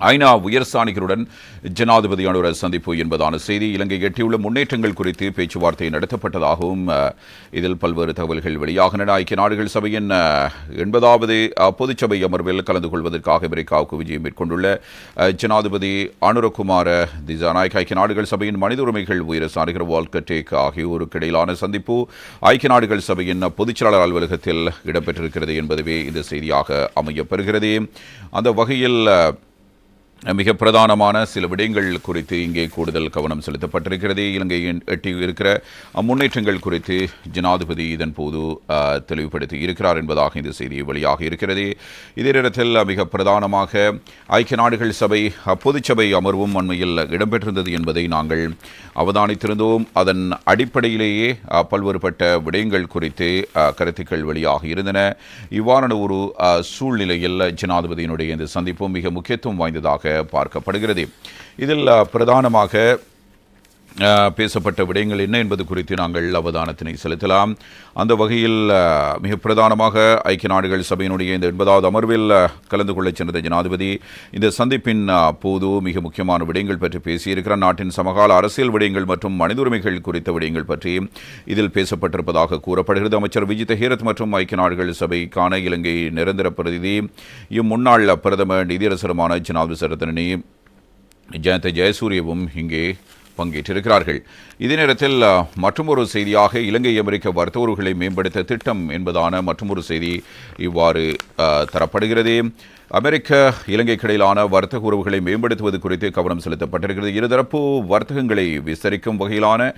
ஐநா உயர்ஸ்தானிகருடன் ஜனாதிபதியானோர சந்திப்பு என்பதான செய்தி இலங்கை எட்டியுள்ள முன்னேற்றங்கள் குறித்து பேச்சுவார்த்தை நடத்தப்பட்டதாகவும் இதில் பல்வேறு தகவல்கள் வெளியாகின்றன ஐக்கிய நாடுகள் சபையின் எண்பதாவது பொதுச்சபை அமர்வில் கலந்து கொள்வதற்காக அமெரிக்காவுக்கு விஜயம் மேற்கொண்டுள்ள ஜனாதிபதி அனுரகுமார திசாநாயக். ஐக்கிய நாடுகள் சபையின் மனித உரிமைகள் உயர்ஸ்தானிகர் வால்கர் டேக் ஆகியோருக்கு இடையிலான சந்திப்பு ஐக்கிய நாடுகள் சபையின் பொதுச்செயலாளர் அலுவலகத்தில் இடம்பெற்றிருக்கிறது என்பதுவே இந்த செய்தியாக அமையப்பெறுகிறது அந்த வகையில் மிக பிரதானமான சில விடயங்கள் குறித்து இங்கே கூடுதல் கவனம் செலுத்தப்பட்டிருக்கிறது. இலங்கையின் எட்டி இருக்கிற முன்னேற்றங்கள் குறித்து ஜனாதிபதி இதன் போது தெளிவுபடுத்தி இருக்கிறார் என்பதாக இந்த செய்தி வெளியாக இருக்கிறது. இதே நேரத்தில் மிக பிரதானமாக ஐக்கிய நாடுகள் சபை பொதுச்சபை அமர்வும் அண்மையில் இடம்பெற்றிருந்தது என்பதை நாங்கள் அவதானித்திருந்தோம். அதன் அடிப்படையிலேயே பல்வேறுபட்ட விடயங்கள் குறித்து கருத்துக்கள் வெளியாக இருந்தன. இவ்வாறான ஒரு சூழ்நிலையில் ஜனாதிபதியினுடைய இந்த சந்திப்பும் மிக முக்கியத்துவம் வாய்ந்ததாக பார்க்கப்படுகிறது. இதில் பிரதானமாக பேசப்பட்ட விடயங்கள் என்ன என்பது குறித்து நாங்கள் அவதானத்தினை செலுத்தலாம். அந்த வகையில் மிக பிரதானமாக ஐக்கிய நாடுகள் சபையினுடைய இந்த எண்பதாவது அமர்வில் கலந்து கொள்ளச் சென்ற ஜனாதிபதி இந்த சந்திப்பின் போது மிக முக்கியமான விடயங்கள் பற்றி பேசியிருக்கிறார். நாட்டின் சமகால அரசியல் விடயங்கள் மற்றும் மனித உரிமைகள் குறித்த விடயங்கள் பற்றி இதில் பேசப்பட்டிருப்பதாக கூறப்படுகிறது. அமைச்சர் விஜித ஹீரத் மற்றும் ஐக்கிய நாடுகள் சபைக்கான இலங்கை நிரந்தர பிரதிநிதி இம்முன்னாள் பிரதமர் நிதியரசருமான ஜனாதிபதி சரத்தனி ஜெயந்த ஜெயசூரியவும் இங்கே பங்கேற்றிருக்கிறார்கள். இதே நேரத்தில் மற்றொரு மற்றுமொரு செய்தியாக இலங்கை அமெரிக்க வர்த்தகர்களை மேம்படுத்த திட்டம் என்பதான மற்றுமொரு செய்தி இவ்வாறு தரப்படுகிறது. அமெரிக்க இலங்கைக்கு இடையிலான வர்த்தக உறவுகளை மேம்படுத்துவது குறித்து கவனம் செலுத்தப்பட்டிருக்கிறது. இருதரப்பு வர்த்தகங்களை விஸ்தரிக்கும் வகையிலான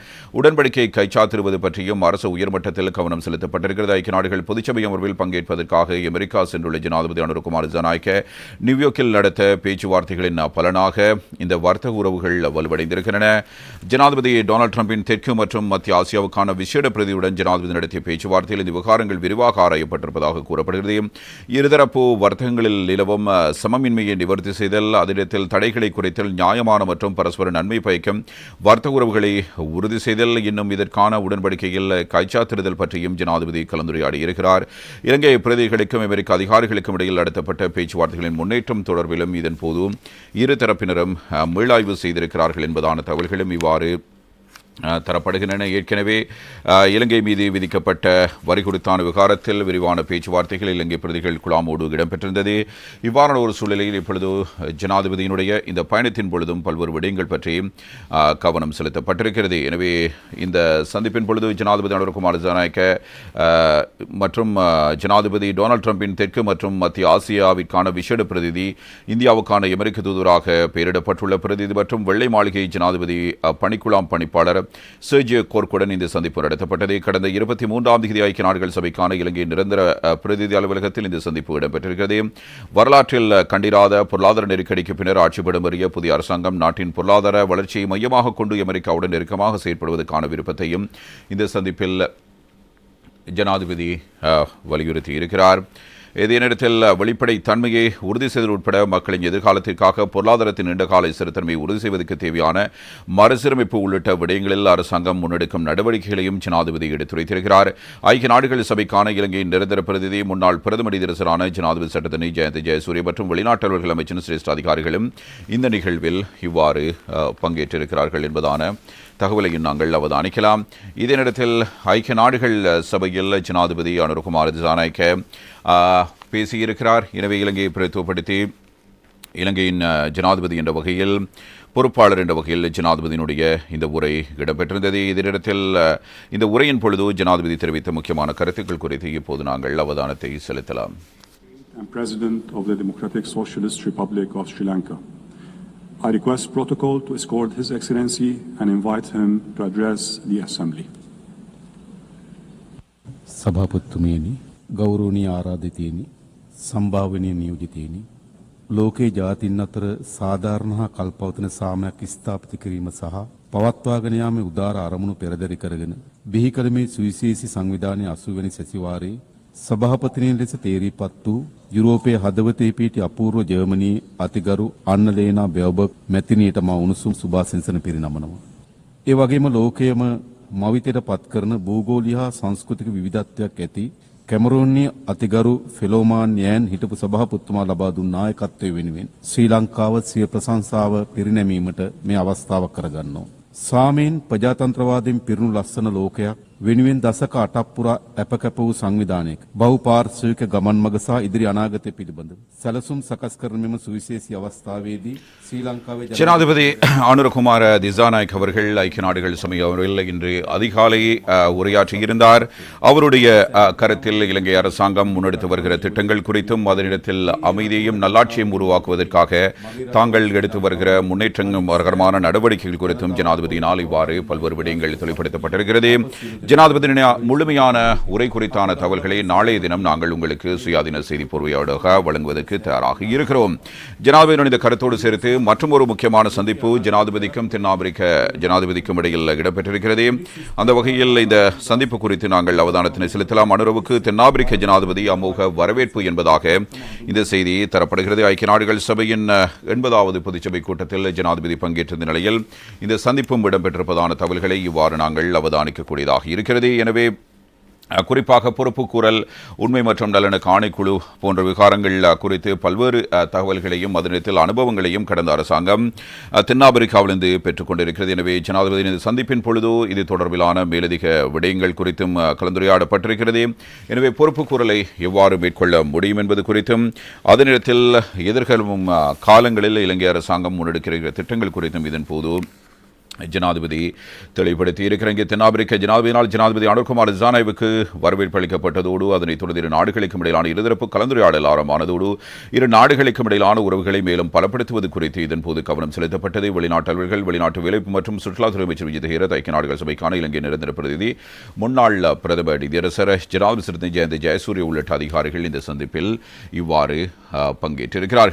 உடன்படிக்கை கைச்சாத்திடுவது பற்றியும் அரசு உயர்மட்டத்தில் கவனம் செலுத்தப்பட்டிருக்கிறது. ஐக்கிய நாடுகள் பொதுச்சபை அமர்வில் பங்கேற்பதற்காக அமெரிக்கா சென்றுள்ள ஜனாதிபதி அனுர்குமார் ஜனாய்க்க நியூயார்க்கில் நடத்த பேச்சுவார்த்தைகளின் பலனாக இந்த வர்த்தக உறவுகள் வலுவடைந்திருக்கின்றன. ஜனாதிபதி டொனால்டு டிரம்பின் தெற்கு மற்றும் மத்திய ஆசியாவுக்கான விசேட பிரதியுடன் ஜனாதிபதி நடத்திய பேச்சுவார்த்தையில் இந்த விவகாரங்கள் விரிவாக ஆராயப்பட்டிருப்பதாக கூறப்படுகிறது. இருதரப்பு வர்த்தகங்களில் நிலவும் சமமின்மையை நிவர்த்தி செய்தல் அதிடத்தில் தடைகளை குறைத்தல் நியாயமான மற்றும் பரஸ்பர நன்மை பயக்கும் வர்த்தக உறவுகளை உறுதி செய்தல் இன்னும் இதற்கான உடன்படிக்கையில் கைச்சாத்திடுதல் பற்றியும் ஜனாதிபதி கலந்துரையாடி இருக்கிறார். இலங்கை பிரதிகளுக்கும் அமெரிக்க அதிகாரிகளுக்கும் இடையில் நடத்தப்பட்ட பேச்சுவார்த்தைகளின் முன்னேற்றம் தொடர்பிலும் இதன்போது இருதரப்பினரும் இரு தரப்பினரும் மீளாய்வு செய்திருக்கிறார்கள் என்பதான தகவல்கள் தகவல்களும் இவ்வாறு அஹ், தரப்படுகின்றன. ஏற்கனவே இலங்கை மீது விதிக்கப்பட்ட வரி கொடுத்தான விவகாரத்தில் விரிவான பேச்சுவார்த்தைகள் இலங்கை பிரதிகள் குழாமோடு இடம்பெற்றிருந்தது. இவ்வாறான ஒரு சூழ்நிலையில் இப்பொழுது ஜனாதிபதியினுடைய இந்த பயணத்தின் பொழுதும் பல்வேறு விடயங்கள் பற்றி கவனம் செலுத்தப்பட்டிருக்கிறது. எனவே இந்த சந்திப்பின் பொழுது ஜனாதிபதி அனுர்குமார் ஜனநாயக்க மற்றும் ஜனாதிபதி டொனால்ட் ட்ரம்பின் தெற்கு மற்றும் மத்திய ஆசியாவிற்கான விசேட பிரதிநிதி இந்தியாவுக்கான அமெரிக்க தூதராக பெயரிடப்பட்டுள்ள பிரதிநிதி மற்றும் வெள்ளை மாளிகை ஜனாதிபதி பணிக்குழாம் பணிப்பாளர் சர்ஜியோ கோர்க்குடன் இந்த சந்திப்பு நடத்தப்பட்டது. கடந்த இருபத்தி மூன்றாம் தேதி ஐக்கிய நாடுகள் சபைக்கான இலங்கை நிரந்தர பிரதிநிதி அலுவலகத்தில் இந்த சந்திப்பு இடம்பெற்றிருக்கிறது. வரலாற்றில் கண்டிராத பொருளாதார நெருக்கடிக்கு பின்னர் ஆட்சிபடம் அறிய புதிய அரசாங்கம் நாட்டின் பொருளாதார வளர்ச்சியை மையமாக கொண்டு அமெரிக்காவுடன் நெருக்கமாக செயற்படுவதற்கான விருப்பத்தையும் இந்த சந்திப்பில் ஜனாதிபதி வலியுறுத்தி இருக்கிறார் இதே நேரத்தில் வெளிப்படை தன்மையை உறுதி செய்தல் உட்பட மக்களின் எதிர்காலத்திற்காக பொருளாதாரத்தின் நீண்டகால சிறுத்தன்மையை உறுதி செய்வதற்கு தேவையான மறுசீரமைப்பு உள்ளிட்ட விடயங்களில் அரசாங்கம் முன்னெடுக்கும் நடவடிக்கைகளையும் ஜனாதிபதி எடுத்துரைத்திருக்கிறார். ஐக்கிய நாடுகள் சபைக்கான இலங்கையின் நிரந்தர பிரதிநிதி முன்னாள் பிரதம நீதிரசரான ஜனாதிபதி சட்டத்தனி ஜெயந்தி ஜெயசூரிய மற்றும் வெளிநாட்டவர்கள் அமைச்சின் சிரேஷ்ட அதிகாரிகளும் இந்த நிகழ்வில் இவ்வாறு பங்கேற்றிருக்கிறார்கள் என்பதான தகவலையும் நாங்கள் அவதானிக்கலாம். இதே நேரத்தில் ஐக்கிய நாடுகள் சபையில் ஜனாதிபதி அனுர்குமார் திசாநாயக்க பேசியிருக்கிறார் எனவே இலங்கையை பிரதித்துவப்படுத்தி இலங்கையின் ஜனாதிபதி என்ற வகையில் பொறுப்பாளர் என்ற வகையில் ஜனாதிபதியினுடைய இந்த உரை இடம்பெற்றிருந்தது இதனிடத்தில் இந்த உரையின் பொழுது ஜனாதிபதி தெரிவித்த முக்கியமான கருத்துக்கள் குறித்து இப்போது நாங்கள் அவதானத்தை செலுத்தலாம் I'm President of the Democratic Socialist Republic of Sri Lanka. I request protocol to escort His Excellency and invite him to address the Assembly. சபாபத்துமேனி ගෞරෝණී ආරාධිතයනි සම්භාවනය නියෝජිතයනි ලෝකයේ ජාතින් අතර සාධාරණ හා කල්පවතන සාමයක් ස්ථාපිත කිරීම සහ පවත්වාගෙන යාමේ උදාර අරමුණු පෙරදරි කරගෙන බිහි කළ මේ සුවිශේෂී සංවිධානය අසුවැනි සැසිවාරයේ සභාපතිනිය ලෙස තේරීපත් වූ යුරෝපයේ හදවතේ පිහිටි අපූර්ව ජර්මනී අතිගරු අන්න ලේනා බෙවබක් මැතිනියට මා උණුසුම් සුභාසිංසන පිරිනමනවා. ඒ වගේම ලෝකයේම මවිතයට පත් කරන භූගෝලීය හා සංස්කෘතික විවිධත්වයක් ඇති කැමරෝන්නිය අතිගරු ෆෙලෝමාන් යෑන් හිටපු සභහපුත්තුමා ලබා දුන් නායකත්වය වෙනුවෙන් ශ්‍රී ලංකාව සිය ප්‍රසංසාව පිරිනැමීමට මේ අවස්ථාවක් කරගන්නවා. සාමයෙන් ප්‍රජාතන්ත්‍රවාදයෙන් පිරුණු ලස්සන ලෝකයක් වෙනුවෙන් දසක අටක් පුරා අපකැප වූ සංවිධානයක බහුපාර්ශ්වික ගමන් මඟ සහ ඉදිරි අනාගතය පිළිබඳව සැලසුම් සකස් කරන මෙම සුවිශේෂී අවස්ථාවේදී ශ්‍රී ලංකාවේ ජන- ஜனாதிபதி அனுரகுமார திசாநாயக் அவர்கள் ஐக்கிய நாடுகள் சமய அவர்கள் இன்று அதிகாலை அஹ், உரையாற்றியிருந்தார் அவருடைய அஹ், கருத்தில் இலங்கை அரசாங்கம் முன்னெடுத்து வருகிற திட்டங்கள் குறித்தும் அதனிடத்தில் அமைதியையும் நல்லாட்சியும் உருவாக்குவதற்காக தாங்கள் எடுத்து வருகிற முன்னேற்றகரமான நடவடிக்கைகள் குறித்தும் ஜனாதிபதியினால் இவ்வாறு பல்வேறு விடயங்கள் தெளிவுபடுத்தப்பட்டிருக்கிறது ஜனாதிபதியின் முழுமையான உரை குறித்தான தகவல்களை நாளைய தினம் நாங்கள் உங்களுக்கு சுயாதீன செய்தி பொறுவையோடாக வழங்குவதற்கு தயாராக இருக்கிறோம். ஜனாதிபதியின் இந்த கருத்தோடு சேர்த்து மற்றும் ஒரு முக்கியமான சந்திப்பு ஜனாதிபதிக்கும் தென்னாப்பிரிக்க ஜனாதிபதிக்கும் இடையில் இடம்பெற்றிருக்கிறது. அந்த வகையில் இந்த சந்திப்பு குறித்து நாங்கள் அவதானத்தினை செலுத்தலாம். அனுரவுக்கு தென்னாப்பிரிக்க ஜனாதிபதி அமோக வரவேற்பு என்பதாக இந்த செய்தி தரப்படுகிறது. ஐக்கிய நாடுகள் சபையின் எண்பதாவது பொதுச்சபை கூட்டத்தில் ஜனாதிபதி பங்கேற்ற நிலையில் இந்த சந்திப்பும் இடம்பெற்றிருப்பதான தகவல்களை இவ்வாறு நாங்கள் அவதானிக்கக்கூடியதாக இருக்கிறது இருக்கிறது. எனவே குறிப்பாக பொறுப்புக்கூறல் உண்மை மற்றும் நலனுக்கு ஆணைக்குழு போன்ற விகாரங்கள் குறித்து பல்வேறு தகவல்களையும் அதனத்தில் அனுபவங்களையும் கடந்த அரசாங்கம் தென்னாப்பிரிக்காவிலிருந்து பெற்றுக்கொண்டிருக்கிறது எனவே ஜனாதிபதியின் இந்த சந்திப்பின் பொழுது இது தொடர்பிலான மேலதிக விடயங்கள் குறித்தும் கலந்துரையாடப்பட்டிருக்கிறது. எனவே பொறுப்புக்கூறலை எவ்வாறு மேற்கொள்ள முடியும் என்பது குறித்தும் அதனிடத்தில் எதிர்காலம் காலங்களில் இலங்கை அரசாங்கம் முன்னெடுக்கிற திட்டங்கள் குறித்தும் இதன் போது ஜனாதிபதி தெளிவுபடுத்தி இருக்கிற இங்கே தென்னாப்பிரிக்க ஜனாதிபதியினால் ஜனாதிபதி அனுர்குமார் ஜானாய்வுக்கு வரவேற்பு அளிக்கப்பட்டதோடு அதனைத் தொடர்ந்து இரு நாடுகளுக்கும் இடையிலான இருதரப்பு கலந்துரையாடல் ஆரம்பமானதோடு இரு நாடுகளுக்கும் இடையிலான உறவுகளை மேலும் பலப்படுத்துவது குறித்து இதன்போது கவனம் செலுத்தப்பட்டது. வெளிநாட்டு அலுவலர்கள் வெளிநாட்டு வேலைப்பு மற்றும் சுற்றுலாத்துறை அமைச்சர் விஜய் ஹீரத் ஐக்கிய நாடுகள் சபைக்கான இலங்கை நிரந்தர பிரதிநிதி முன்னாள் பிரதமர் நிதியரசர் ஜனாதிபதி சிறுத்தை ஜெயசூரிய உள்ளிட்ட அதிகாரிகள் இந்த சந்திப்பில் இவ்வாறு பங்கேற்றிருக்கிறார்கள்.